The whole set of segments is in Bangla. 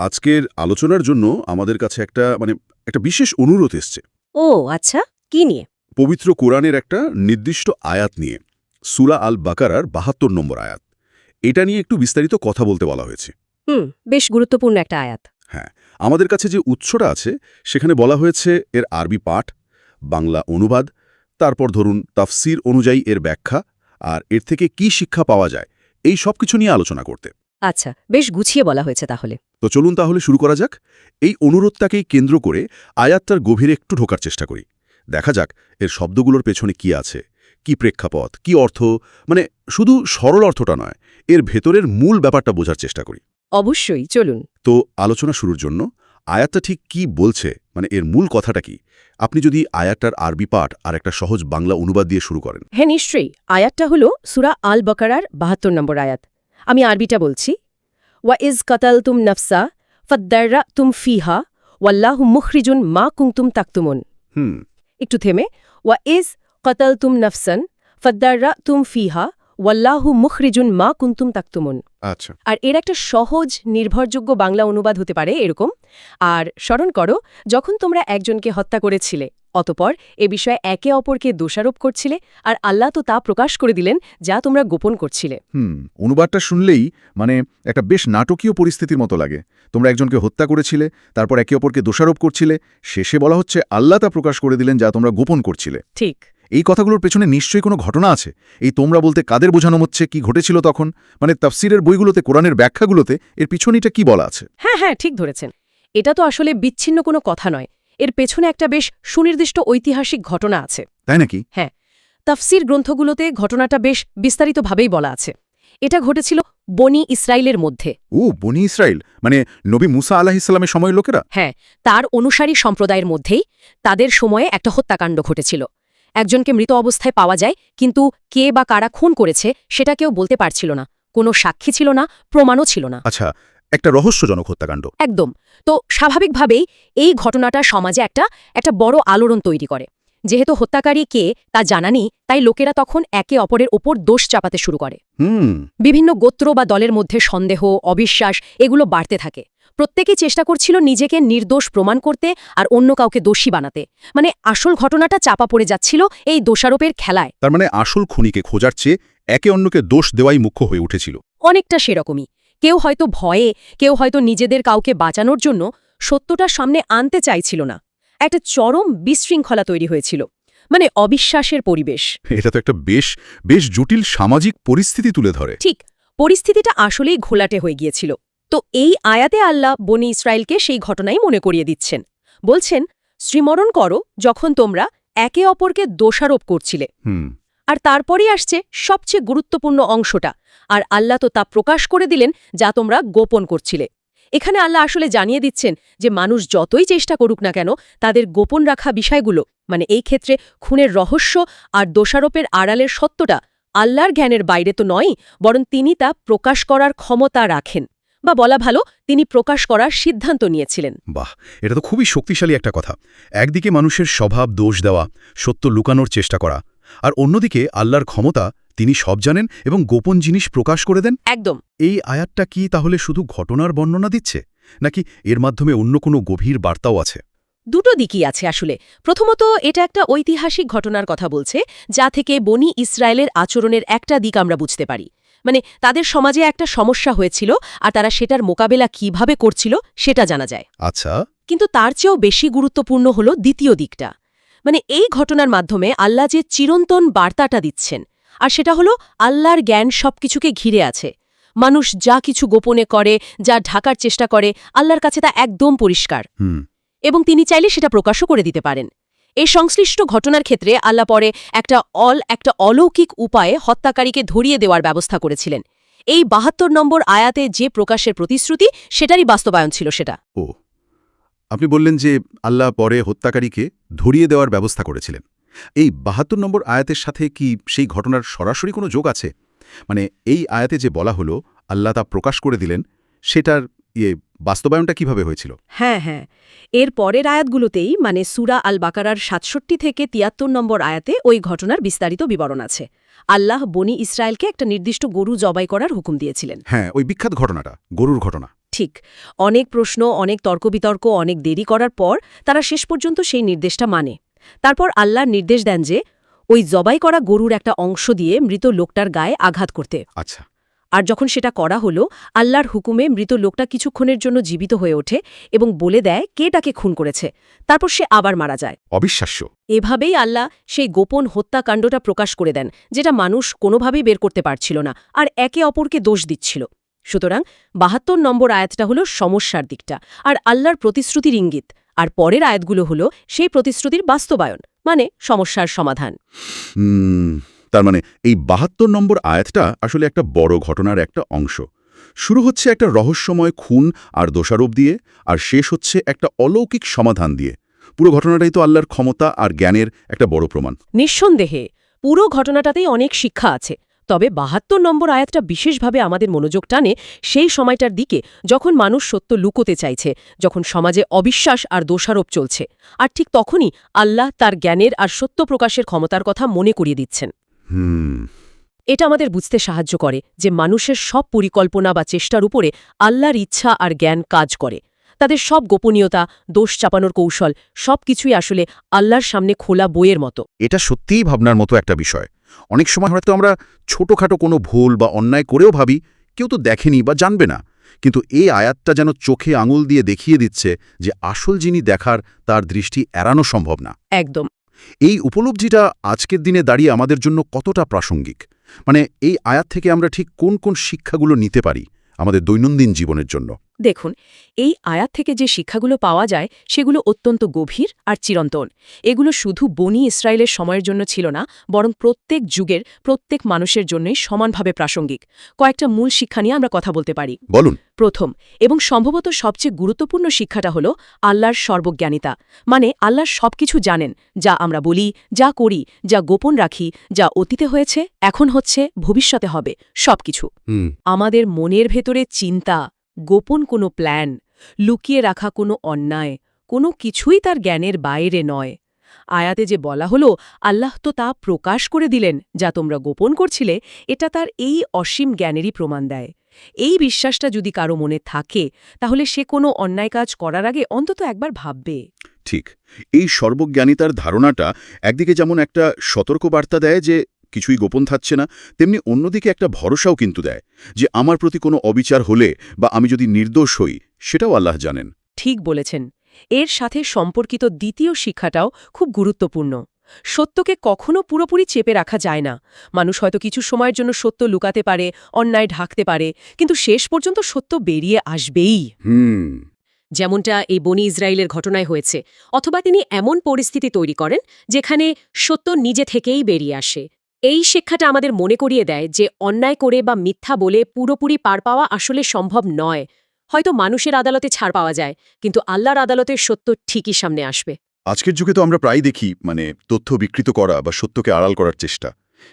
আজকের আলোচনার জন্য আমাদের কাছে একটা মানে একটা বিশেষ অনুরোধ এসছে। ও আচ্ছা কি নিয়ে? পবিত্র কোরআনের একটা নির্দিষ্ট আয়াত নিয়ে সুরা আল বাকারার বাহাত্তর নম্বর আয়াত। এটা নিয়ে একটু বিস্তারিত কথা বলতে বলা হয়েছে। হুম বেশ গুরুত্বপূর্ণ একটা আয়াত। হ্যাঁ আমাদের কাছে যে উৎসটা আছে সেখানে বলা হয়েছে এর আরবি পাঠ বাংলা অনুবাদ তারপর ধরুন তাফসির অনুযায়ী এর ব্যাখ্যা আর এর থেকে কি শিক্ষা পাওয়া যায় এই সব কিছু নিয়ে আলোচনা করতে। আচ্ছা বেশ গুছিয়ে বলা হয়েছে তাহলে। তো চলুন তাহলে শুরু করা যাক। এই অনুরোধটাকেই কেন্দ্র করে আয়াতটার গভীরে একটু ঢোকার চেষ্টা করি। দেখা যাক এর শব্দগুলোর পেছনে কি আছে কি প্রেক্ষাপথ কি অর্থ মানে শুধু সরল অর্থটা নয় এর ভেতরের মূল ব্যাপারটা বোঝার চেষ্টা করি। অবশ্যই চলুন। তো আলোচনা শুরুর জন্য আয়াতটা ঠিক কি বলছে মানে এর মূল কথাটা কি? আপনি যদি আয়াতটার আরবি পাঠ আর একটা সহজ বাংলা অনুবাদ দিয়ে শুরু করেন। হ্যাঁ নিশ্চয়ই। আয়াতটা হল সুরা আল বকারার বাহাত্তর নম্বর আয়াত। আমি আরবিটা বলছি। ওয়া ইজ কাতাল তুম নফসা ফদ্দাররা তুম ফিহা ওয়াল্লাহ মুখরিজুন মা কুংতুম তাকতুমুন হুম একটু থেমে ওয়া ইজ কতাল তুম নফসান ফদ্দাররা তুম ফিহা ওয়াল্লাহু মুখরিজুন মা কুন্তুম তাকতুমুন আচ্ছা। আর এর একটা সহজ নির্ভরযোগ্য বাংলা অনুবাদ হতে পারে এরকম। আর স্মরণ করো যখন তোমরা একজনকে হত্যা করেছিলে অতপর এ বিষয়ে একে অপরকে দোষারোপ করছিলে আর আল্লাহ তো তা প্রকাশ করে দিলেন যা তোমরা গোপন করছিলে। হুম অনুবাদটা শুনলেই মানে একটা বেশ নাটকীয় পরিস্থিতির মতো লাগে। তোমরা একজনকে হত্যা করেছিলে তারপর একে অপরকে দোষারোপ করছিলে শেষে বলা হচ্ছে আল্লাহ তা প্রকাশ করে দিলেন যা তোমরা গোপন করছিলে। ঠিক। এই কথাগুলোর পেছনে নিশ্চয়ই কোনো ঘটনা আছে? এই তোমরা বলতে কাদের বোঝানো হচ্ছে কি ঘটেছিল তখন? মানে তাফসিরের বইগুলোতে কোরআনের ব্যাখ্যাগুলোতে এর পিছনেটা কি বলা আছে? হ্যাঁ হ্যাঁ ঠিক ধরেছেন। এটা তো আসলে বিচ্ছিন্ন কোনো কথা নয়। এর পেছনে একটা বেশ সুনির্দিষ্ট ঐতিহাসিক ঘটনা আছে। তাই নাকি? হ্যাঁ তাফসির গ্রন্থগুলোতে ঘটনাটা বেশ বিস্তারিতভাবেই বলা আছে। এটা ঘটেছিল বনি ইসরায়েলের মধ্যে। ও বনি ইসরায়েল মানে নবী মুসা আলাহিসাল্লামের সময়ের লোকেরা? হ্যাঁ তার অনুসারী সম্প্রদায়ের মধ্যেই তাদের সময়ে একটা হত্যাকাণ্ড ঘটেছিল। একজনকে মৃত অবস্থায় পাওয়া যায় কিন্তু কে বা কারা খুন করেছে সেটা কেউ বলতে পারছিল না। কোনো সাক্ষী ছিল না প্রমাণও ছিল না। আচ্ছা একটা রহস্যজনক হত্যাকাণ্ড। একদম। তো স্বাভাবিকভাবেই এই ঘটনাটা সমাজে একটা একটা বড় আলোড়ন তৈরি করে। যেহেতু হত্যাকারী কে তা জানা নেই তাই লোকেরা তখন একে অপরের ওপর দোষ চাপাতে শুরু করে। বিভিন্ন গোত্র বা দলের মধ্যে সন্দেহ অবিশ্বাস এগুলো বাড়তে থাকে। প্রত্যেকেই চেষ্টা করছিল নিজেকে নির্দোষ প্রমাণ করতে আর অন্য কাউকে দোষী বানাতে। মানে আসল ঘটনাটা চাপা পড়ে যাচ্ছিল এই দোষারোপের খেলায়। তার মানে আসল খুনিকে খোঁজার চেয়ে একে অন্যকে দোষ দেওয়াই মুখ্য হয়ে উঠেছিল। অনেকটা সেরকমই। কেউ হয়তো ভয়ে কেউ হয়তো নিজেদের কাউকে বাঁচানোর জন্য সত্যটা সামনে আনতে চাইছিল না। একটা চরম বিশৃঙ্খলা তৈরি হয়েছিল মানে অবিশ্বাসের পরিবেশ। এটা তো একটা বেশ বেশ জটিল সামাজিক পরিস্থিতি তুলে ধরে। ঠিক পরিস্থিতিটা আসলেই ঘোলাটে হয়ে গিয়েছিল। তো এই আয়াতে আল্লাহ বনি ইসরায়েলকে সেই ঘটনাই মনে করিয়ে দিচ্ছেন। বলছেন শ্রীমরণ করো যখন তোমরা একে অপরকে দোষারোপ করছিলে। হুম। আর তারপরেই আসছে সবচেয়ে গুরুত্বপূর্ণ অংশটা। আর আল্লাহ তো তা প্রকাশ করে দিলেন যা তোমরা গোপন করছিলে। এখানে আল্লাহ আসলে জানিয়ে দিচ্ছেন যে মানুষ যতই চেষ্টা করুক না কেন, তাদের গোপন রাখা বিষয়গুলো মানে এই ক্ষেত্রে খুনের রহস্য আর দোষারোপের আড়ালের সত্যটা আল্লাহর জ্ঞানের বাইরে তো নয় বরং তিনি তা প্রকাশ করার ক্ষমতা রাখেন। বা বলা ভালো, তিনি প্রকাশ করার সিদ্ধান্ত নিয়েছিলেন। বাহ, এটা তো খুবই শক্তিশালী একটা কথা। একদিকে মানুষের স্বভাব দোষ দেওয়া, সত্য লুকানোর চেষ্টা করা আর অন্যদিকে আল্লাহর ক্ষমতা তিনি সব জানেন এবং গোপন জিনিস প্রকাশ করে দেন। একদম। এই আয়াতটা কি তাহলে শুধু ঘটনার বর্ণনা দিচ্ছে নাকি এর মাধ্যমে অন্য কোনো গভীর বার্তাও আছে? দুটো দিকই আছে আসলে। প্রথমত এটা একটা ঐতিহাসিক ঘটনার কথা বলছে যা থেকে বনি ইসরায়েলের আচরণের একটা দিক আমরা বুঝতে পারি। মানে তাদের সমাজে একটা সমস্যা হয়েছিল আর তারা সেটার মোকাবেলা কীভাবে করছিল সেটা জানা যায়। আচ্ছা। কিন্তু তার চেয়েও বেশি গুরুত্বপূর্ণ হল দ্বিতীয় দিকটা। মানে এই ঘটনার মাধ্যমে আল্লাহ যে চিরন্তন বার্তাটা দিচ্ছেন আর সেটা হলো আল্লাহর জ্ঞান সবকিছুকে ঘিরে আছে। মানুষ যা কিছু গোপনে করে যা ঢাকার চেষ্টা করে আল্লাহর কাছে তা একদম পরিষ্কার। এবং তিনি চাইলে সেটা প্রকাশও করে দিতে পারেন। এই সংশ্লিষ্ট ঘটনার ক্ষেত্রে আল্লাহ পরে একটা অল একটা অলৌকিক উপায়ে হত্যাকারীকে ধরিয়ে দেওয়ার ব্যবস্থা করেছিলেন। এই বাহাত্তর নম্বর আয়াতে যে প্রকাশের প্রতিশ্রুতি সেটারই বাস্তবায়ন ছিল সেটা। আপনি বললেন যে আল্লাহ পরে হত্যাকারীকে ধরিয়ে দেওয়ার ব্যবস্থা করেছিলেন। এই বাহাত্তর নম্বর আয়াতের সাথে কি সেই ঘটনার সরাসরি কোনো যোগ আছে? মানে এই আয়াতে যে বলা হলো আল্লাহ তা প্রকাশ করে দিলেন সেটার ইয়ে বাস্তবায়নটা কীভাবে হয়েছিল? হ্যাঁ হ্যাঁ। এর পরের আয়াতগুলোতেই মানে সুরা আল বাকারার সাতষট্টি থেকে তিয়াত্তর নম্বর আয়াতে ওই ঘটনার বিস্তারিত বিবরণ আছে। আল্লাহ বনি ইসরায়েলকে একটা নির্দিষ্ট গরু জবাই করার হুকুম দিয়েছিলেন। হ্যাঁ ওই বিখ্যাত ঘটনাটা গরুর ঘটনা। ঠিক। অনেক প্রশ্ন অনেক তর্কবিতর্ক অনেক দেরি করার পর তারা শেষ পর্যন্ত সেই নির্দেশটা মানে। তারপর আল্লাহর নির্দেশ দেন যে ওই জবাই করা গরুর একটা অংশ দিয়ে মৃত লোকটার গায়ে আঘাত করতে। আচ্ছা। আর যখন সেটা করা হলো আল্লাহর হুকুমে মৃত লোকটা কিছুক্ষণের জন্য জীবিত হয়ে ওঠে এবং বলে দেয় কে তাকে খুন করেছে। তারপর সে আবার মারা যায়। অবিশ্বাস্য। এভাবেই আল্লাহ সেই গোপন হত্যাকাণ্ডটা প্রকাশ করে দেন যেটা মানুষ কোনোভাবেই বের করতে পারছিল না আর একে অপরকে দোষ দিচ্ছিল। সুতরাং বাহাত্তর নম্বর আয়াতটা হলো সমস্যার দিকটা আর আল্লাহর প্রতিশ্রুতির ইঙ্গিত আর পরের আয়াতগুলো হলো সেই প্রতিশ্রুতির বাস্তবায়ন মানে সমস্যার সমাধান। তার মানে এই বাহাত্তর নম্বর আয়াতটা আসলে একটা বড় ঘটনার একটা অংশ। শুরু হচ্ছে একটা রহস্যময় খুন আর দোষারোপ দিয়ে আর শেষ হচ্ছে একটা অলৌকিক সমাধান দিয়ে। পুরো ঘটনাটাই তো আল্লাহর ক্ষমতা আর জ্ঞানের একটা বড় প্রমাণ। নিঃসন্দেহে পুরো ঘটনাটাতেই অনেক শিক্ষা আছে তবে বাহাত্তর নম্বর আয়াতটা বিশেষভাবে আমাদের মনোযোগ টানে সেই সময়টার দিকে যখন মানুষ সত্য লুকোতে চাইছে যখন সমাজে অবিশ্বাস আর দোষারোপ চলছে। আর ঠিক তখনই আল্লাহ তার জ্ঞানের আর সত্য প্রকাশের ক্ষমতার কথা মনে করিয়ে দিচ্ছেন। এটা আমাদের বুঝতে সাহায্য করে যে মানুষের সব পরিকল্পনা বা চেষ্টার উপরে আল্লাহর ইচ্ছা আর জ্ঞান কাজ করে। তাদের সব গোপনীয়তা দোষ চাপানোর কৌশল সব কিছুই আসলে আল্লাহর সামনে খোলা বইয়ের মতো। এটা সত্যিই ভাবনার মতো একটা বিষয়। অনেক সময় হয়তো আমরা ছোটখাটো কোনো ভুল বা অন্যায় করেও ভাবি কেউ তো দেখেনি বা জানবে না। কিন্তু এই আয়াতটা যেন চোখে আঙুল দিয়ে দেখিয়ে দিচ্ছে যে আসল যিনি দেখার তার দৃষ্টি এড়ানো সম্ভব না। একদম। এই উপলব্ধিটা আজকের দিনে দাঁড়িয়ে আমাদের জন্য কতটা প্রাসঙ্গিক? মানে এই আয়াত থেকে আমরা ঠিক কোন কোন শিক্ষাগুলো নিতে পারি আমাদের দৈনন্দিন জীবনের জন্য? দেখুন এই আয়াত থেকে যে শিক্ষাগুলো পাওয়া যায় সেগুলো অত্যন্ত গভীর আর চিরন্তন। এগুলো শুধু বনি ইসরায়েলের সময়ের জন্য ছিল না বরং প্রত্যেক যুগের প্রত্যেক মানুষের জন্যই সমানভাবে প্রাসঙ্গিক। কয়েকটা মূল শিক্ষা নিয়ে আমরা কথা বলতে পারি। বলুন। প্রথম এবং সম্ভবত সবচেয়ে গুরুত্বপূর্ণ শিক্ষাটা হল আল্লাহর সর্বজ্ঞানিতা। মানে আল্লাহর সবকিছু জানেন যা আমরা বলি যা করি যা গোপন রাখি যা অতীতে হয়েছে এখন হচ্ছে ভবিষ্যতে হবে সবকিছু। হুম। আমাদের মনের ভেতরে চিন্তা গোপন কোনো প্ল্যান, লুকিয়ে রাখা কোনো অন্যায়, কোনো কিছুই তার জ্ঞানের বাইরে নয়। আয়াতে যে বলা হলো, আল্লাহ তো তা প্রকাশ করে দিলেন, যা তোমরা গোপন করছিলে, এটা তার এই অসীম জ্ঞানেরই প্রমাণ দেয়। এই বিশ্বাসটা যদি কারও মনে থাকে, তাহলে সে কোনো অন্যায় কাজ করার আগে অন্তত একবার ভাববে। ঠিক, এই সর্বজ্ঞানিতার ধারণাটা একদিকে যেমন একটা সতর্কবার্তা দেয় যে কিছুই গোপন থাকছে না তেমনি অন্যদিকে একটা ভরসাও কিন্তু দেয় যে আমার প্রতি কোনো অবিচার হলে বা আমি যদি নির্দোষ হই সেটাও আল্লাহ জানেন। ঠিক বলেছেন। এর সাথে সম্পর্কিত দ্বিতীয় শিক্ষাটাও খুব গুরুত্বপূর্ণ। সত্যকে কখনো পুরোপুরি চেপে রাখা যায় না। মানুষ হয়তো কিছু সময়ের জন্য সত্য লুকাতে পারে অন্যায় ঢাকতে পারে কিন্তু শেষ পর্যন্ত সত্য বেরিয়ে আসবেই। হুম। যেমনটা এই বনি ইসরায়েলের ঘটনায় হয়েছে অথবা তিনি এমন পরিস্থিতি তৈরি করেন যেখানে সত্য নিজে থেকেই বেরিয়ে আসে। এই শিক্ষাটা আমাদের মনে করিয়ে দেয় যে অন্যায় করে বা মিথ্যা বলে পুরোপুরি পার পাওয়া আসলে সম্ভব নয়। হয়তো মানুষের আদালতে ছাড় পাওয়া যায়, কিন্তু আল্লাহর আদালতের সত্য ঠিকই সামনে আসবে। আজকের যুগে তো আমরা প্রায় দেখি মানে তথ্য বিকৃত করা বা সত্যকে আড়াল করার চেষ্টা।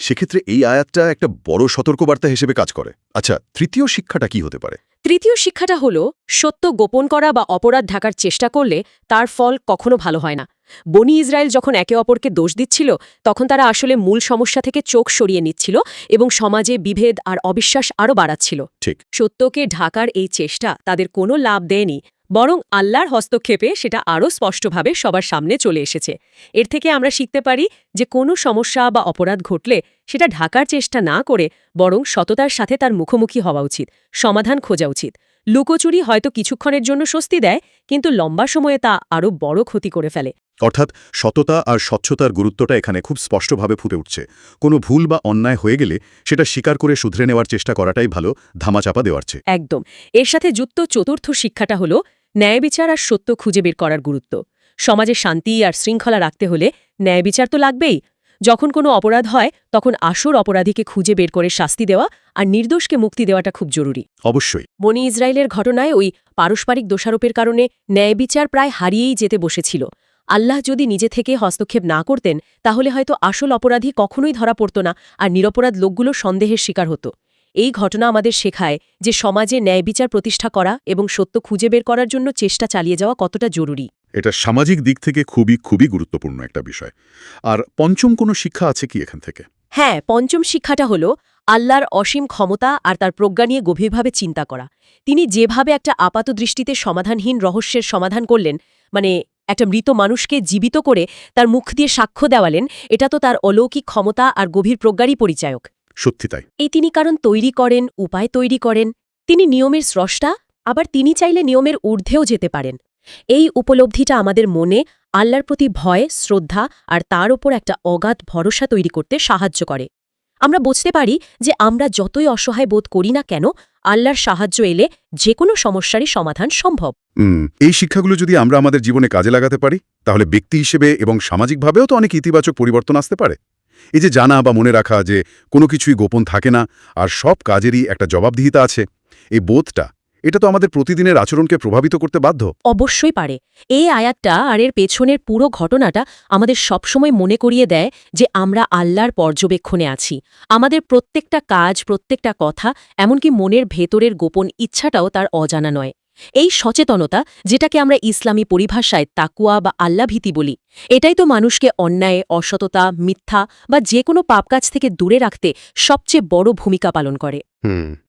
সেক্ষেত্রে এই আয়াতটা একটা বড় সতর্কবার্তা হিসেবে কাজ করে। আচ্ছা তৃতীয় শিক্ষাটা কি হতে পারে? তৃতীয় শিক্ষাটা হল সত্য গোপন করা বা অপরাধ ঢাকার চেষ্টা করলে তার ফল কখনো ভালো হয় না। বনি ইসরায়েল যখন একে অপরকে দোষ দিচ্ছিল তখন তারা আসলে মূল সমস্যা থেকে চোখ সরিয়ে নিচ্ছিল এবং সমাজে বিভেদ আর অবিশ্বাস আরও বাড়াচ্ছিল। ঠিক। সত্যকে ঢাকার এই চেষ্টা তাদের কোনো লাভ দেয়নি। বরং আল্লাহর হস্তক্ষেপে সেটা আরও স্পষ্টভাবে সবার সামনে চলে এসেছে। এর থেকে আমরা শিখতে পারি যে কোনো সমস্যা বা অপরাধ ঘটলে সেটা ঢাকার চেষ্টা না করে বরং সততার সাথে তার মুখোমুখি হওয়া উচিত সমাধান খোঁজা উচিত। লুকোচুরি হয়তো কিছুক্ষণের জন্য স্বস্তি দেয় কিন্তু লম্বা সময়ে তা আরও বড় ক্ষতি করে ফেলে। অর্থাৎ সততা আর স্বচ্ছতার গুরুত্বটা এখানে খুব স্পষ্টভাবে ফুটে উঠছে। কোনো ভুল বা অন্যায় হয়ে গেলে সেটা স্বীকার করে শুধরে নেওয়ার চেষ্টা করাটাই ভালো ধামাচাপা দেওয়ার চেয়ে। একদম। এর সাথে যুক্ত চতুর্থ শিক্ষাটা হল ন্যায় বিচার আর সত্য খুঁজে বের করার গুরুত্ব। সমাজে শান্তি আর শৃঙ্খলা রাখতে হলে ন্যায় বিচার তো লাগবেই। যখন কোনো অপরাধ হয় তখন আসর অপরাধীকে খুঁজে বের করে শাস্তি দেওয়া আর নির্দোষকে মুক্তি দেওয়াটা খুব জরুরি। অবশ্যই। বনি ইসরায়েলের ঘটনায় ওই পারস্পরিক দোষারোপের কারণে ন্যায় বিচার প্রায় হারিয়েই যেতে বসেছিল। আল্লাহ যদি নিজে থেকে হস্তক্ষেপ না করতেন তাহলে হয়তো আসল অপরাধী কখনোই ধরা পড়ত না আর নিরপরাধ লোকগুলো সন্দেহের শিকার হতো। এই ঘটনা আমাদের শেখায় যে সমাজে ন্যায় বিচার প্রতিষ্ঠা করা এবং সত্য খুঁজে বের করার জন্য চেষ্টা চালিয়ে যাওয়া কতটা জরুরি। এটা সামাজিক দিক থেকে খুবই খুবই গুরুত্বপূর্ণ একটা বিষয়। আর পঞ্চম কোনো শিক্ষা আছে কি এখান থেকে? হ্যাঁ পঞ্চম শিক্ষাটা হলো আল্লাহর অসীম ক্ষমতা আর তার প্রজ্ঞা নিয়ে গভীরভাবে চিন্তা করা। তিনি যেভাবে একটা আপাত দৃষ্টিতে সমাধানহীন রহস্যের সমাধান করলেন মানে একটা মৃত মানুষকে জীবিত করে তার মুখ দিয়ে সাক্ষ্য দেওয়ালেন এটা তো তার অলৌকিক ক্ষমতা আর গভীর প্রজ্ঞারই পরিচায়ক। সত্যি তাই। এই তিনি কারণ তৈরি করেন উপায় তৈরি করেন তিনি নিয়মের স্রষ্টা আবার তিনি চাইলে নিয়মের ঊর্ধ্বেও যেতে পারেন। এই উপলব্ধিটা আমাদের মনে আল্লাহর প্রতি ভয় শ্রদ্ধা আর তার ওপর একটা অগাধ ভরসা তৈরি করতে সাহায্য করে। আমরা বুঝতে পারি যে আমরা যতই অসহায় বোধ করি না কেন আল্লাহর সাহায্য এলে যে কোনো সমস্যারই সমাধান সম্ভব। এই শিক্ষাগুলো যদি আমরা আমাদের জীবনে কাজে লাগাতে পারি তাহলে ব্যক্তি হিসেবে এবং সামাজিকভাবেও তো অনেক ইতিবাচক পরিবর্তন আসতে পারে। এই যে জানা বা মনে রাখা যে কোনো কিছুই গোপন থাকে না, আর সব কাজেরই একটা জবাবদিহিতা আছে, এই বোধটা, এটা তো আমাদের প্রতিদিনের আচরণকে প্রভাবিত করতে বাধ্য। অবশ্যই পারে। এই আয়াতটা আর এর পেছনের পুরো ঘটনাটা আমাদের সবসময় মনে করিয়ে দেয় যে আমরা আল্লাহর পর্যবেক্ষণে আছি। আমাদের প্রত্যেকটা কাজ, প্রত্যেকটা কথা, এমনকি মনের ভেতরের গোপন ইচ্ছাটাও তার অজানা নয়। এই সচেতনতা যেটাকে আমরা ইসলামী পরিভাষায় তাকুয়া বা আল্লাভীতি বলি এটাই তো মানুষকে অন্যায় অসততা মিথ্যা বা যে কোনো পাপকাজ থেকে দূরে রাখতে সবচেয়ে বড় ভূমিকা পালন করে।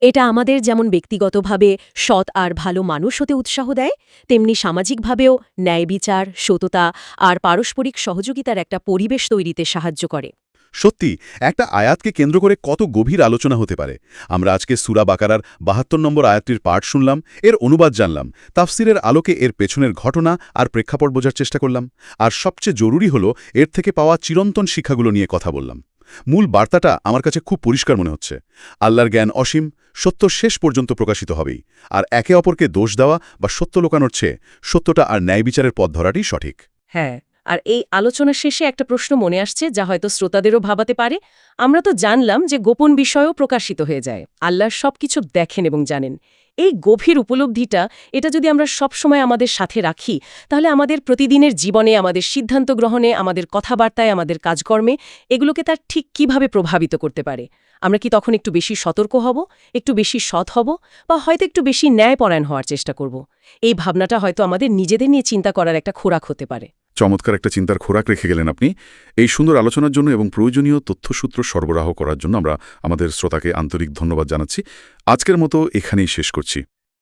এটা আমাদের যেমন ব্যক্তিগতভাবে সৎ আর ভালো মানুষ হতে উৎসাহ দেয় তেমনি সামাজিকভাবেও ন্যায় বিচার সততা আর পারস্পরিক সহযোগিতার একটা পরিবেশ তৈরিতে সাহায্য করে। সত্যি, একটা আয়াতকে কেন্দ্র করে কত গভীর আলোচনা হতে পারে। আমরা আজকে সুরা বাকারার বাহাত্তর নম্বর আয়াতটির পাঠ শুনলাম, এর অনুবাদ জানলাম, তাফসিরের আলোকে এর পেছনের ঘটনা আর প্রেক্ষাপট বোঝার চেষ্টা করলাম, আর সবচেয়ে জরুরি হলো এর থেকে পাওয়া চিরন্তন শিক্ষাগুলো নিয়ে কথা বললাম। মূল বার্তাটা আমার কাছে খুব পরিষ্কার মনে হচ্ছে। আল্লাহর জ্ঞান অসীম, সত্য শেষ পর্যন্ত প্রকাশিত হবেই, আর একে অপরকে দোষ দেওয়া বা সত্য লোকানোর চেয়ে সত্যটা আর ন্যায় বিচারের পথ ধরাটাই সঠিক। হ্যাঁ আর এই আলোচনার শেষে একটা প্রশ্ন মনে আসছে, যা হয়তো শ্রোতাদেরও ভাবাতে পারে। আমরা তো জানলাম যে গোপন বিষয়ও প্রকাশিত হয়ে যায়। আল্লাহ সবকিছু দেখেন এবং জানেন। এই গভীর উপলব্ধিটা, এটা যদি আমরা সবসময় আমাদের সাথে রাখি, তাহলে আমাদের প্রতিদিনের জীবনে, আমাদের সিদ্ধান্ত গ্রহণে, আমাদের কথাবার্তায়, আমাদের কাজকর্মে, এগুলোকে তার ঠিক কীভাবে প্রভাবিত করতে পারে? আমরা কি তখন একটু বেশি সতর্ক হব, একটু বেশি সৎ হব, বা হয়তো একটু বেশি ন্যায়পরায়ণ হওয়ার চেষ্টা করব? এই ভাবনাটা হয়তো আমাদের নিজেদের নিয়ে চিন্তা করার একটা খোরাক হতে পারে। চমৎকার একটা চিন্তার খোরাক রেখে গেলেন আপনি। এই সুন্দর আলোচনার জন্য এবং প্রয়োজনীয় তথ্যসূত্র সরবরাহ করার জন্য আমরা আমাদের শ্রোতাকে আন্তরিক ধন্যবাদ জানাচ্ছি। আজকের মতো এখানেই শেষ করছি।